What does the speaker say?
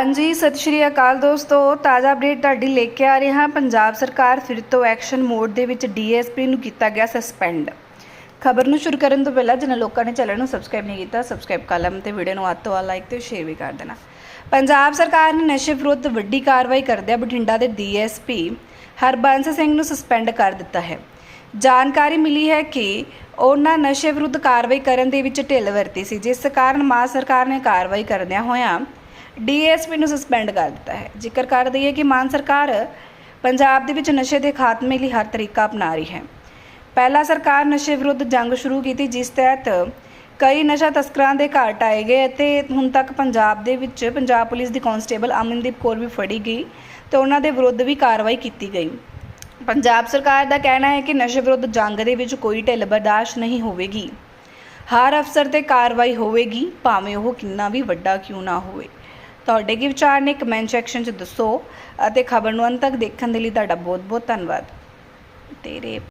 ਹਾਂਜੀ, ਸਤਿ ਸ਼੍ਰੀ ਅਕਾਲ ਦੋਸਤੋ। ਤਾਜ਼ਾ ਅਪਡੇਟ ਤੁਹਾਡੀ ਲੈ ਕੇ ਆ ਰਹੇ ਹਾਂ। ਪੰਜਾਬ ਸਰਕਾਰ ਫਿਰ ਤੋਂ ਐਕਸ਼ਨ ਮੋਡ ਦੇ ਵਿੱਚ ਡੀਐਸਪੀ ਨੂੰ ਕੀਤਾ ਗਿਆ ਸਸਪੈਂਡ ਖਬਰ ਨੂੰ ਸ਼ੁਰੂ ਕਰਨ ਤੋਂ ਪਹਿਲਾਂ ਜਿਨ੍ਹਾਂ ਲੋਕਾਂ ਨੇ ਚੈਨਲ ਨੂੰ ਸਬਸਕ੍ਰਾਈਬ ਨਹੀਂ ਕੀਤਾ ਸਬਸਕ੍ਰਾਈਬ ਕਰ ਲਓ ਤੇ ਵੀਡੀਓ ਨੂੰ ਵੱਧ ਤੋਂ ਲਾਈਕ ਤੇ ਸ਼ੇਅਰ ਵੀ ਕਰ ਦੇਣਾ। ਪੰਜਾਬ ਸਰਕਾਰ ਨੇ ਨਸ਼ੇ ਵਿਰੁੱਧ ਵੱਡੀ ਕਾਰਵਾਈ ਕਰਦਿਆਂ ਬਠਿੰਡਾ ਦੇ ਡੀਐਸਪੀ ਹਰਬੰਸ ਸਿੰਘ ਨੂੰ ਸਸਪੈਂਡ ਕਰ ਦਿੱਤਾ ਹੈ। ਜਾਣਕਾਰੀ ਮਿਲੀ ਹੈ ਕਿ ਉਹਨਾਂ ਨਸ਼ੇ ਵਿਰੁੱਧ ਕਾਰਵਾਈ ਕਰਨ ਦੇ ਵਿੱਚ ਢਿੱਲ ਵਰਤੀ ਸੀ। ਜਿਸ ਕਾਰਨ ਮਾਂ ਸਰਕਾਰ ਨੇ ਕਾਰਵਾਈ ਕਰਦਿਆਂ ਹੋਇਆਂ ਡੀਐਸਪੀ ਨੂੰ ਸਸਪੈਂਡ ਕਰ ਦਿੱਤਾ ਹੈ। ਜ਼ਿਕਰ ਕਰ ਦਈਏ ਕਿ ਮਾਨ ਸਰਕਾਰ ਪੰਜਾਬ ਦੇ ਵਿੱਚ ਨਸ਼ੇ ਦੇ ਖਾਤਮੇ ਲਈ ਹਰ ਤਰੀਕਾ ਅਪਣਾ ਰਹੀ ਹੈ। ਪਹਿਲਾ ਸਰਕਾਰ ਨਸ਼ੇ ਵਿਰੁੱਧ ਜੰਗ ਸ਼ੁਰੂ ਕੀਤੀ, ਜਿਸ ਤਹਿਤ ਕਈ ਨਸ਼ਾ ਤਸਕਰਾਂ ਦੇ ਘਰ ਟਾਏ ਗਏ ਅਤੇ ਹੁਣ ਤੱਕ ਪੰਜਾਬ ਦੇ ਵਿੱਚ ਪੰਜਾਬ ਪੁਲਿਸ ਦੀ ਕਾਂਸਟੇਬਲ ਅਮਨਦੀਪ ਕੌਰ ਵੀ ਫੜੀ ਗਈ ਤੇ ਉਹਨਾਂ ਦੇ ਵਿਰੁੱਧ ਵੀ ਕਾਰਵਾਈ ਕੀਤੀ ਗਈ। ਪੰਜਾਬ ਸਰਕਾਰ ਦਾ ਕਹਿਣਾ ਹੈ ਕਿ ਨਸ਼ੇ ਵਿਰੁੱਧ ਜੰਗ ਦੇ ਵਿੱਚ ਕੋਈ ਢਿੱਲ ਬਰਦਾਸ਼ਤ ਨਹੀਂ ਹੋਵੇਗੀ। ਹਰ ਅਫਸਰ ਤੇ ਕਾਰਵਾਈ ਹੋਵੇਗੀ, ਭਾਵੇਂ ਉਹ ਕਿੰਨਾ ਵੀ ਵੱਡਾ ਕਿਉਂ ਨਾ ਹੋਵੇ। ਤੁਹਾਡੇ ਕੀ ਵਿਚਾਰ ਨੇ? ਕਮੈਂਟ ਸੈਕਸ਼ਨ 'ਚ ਦੱਸੋ ਅਤੇ ਖਬਰ ਨੂੰ ਅੰਤ ਤੱਕ ਦੇਖਣ ਦੇ ਲਈ ਤੁਹਾਡਾ ਬਹੁਤ ਬਹੁਤ ਧੰਨਵਾਦ। ਤੇਰੇ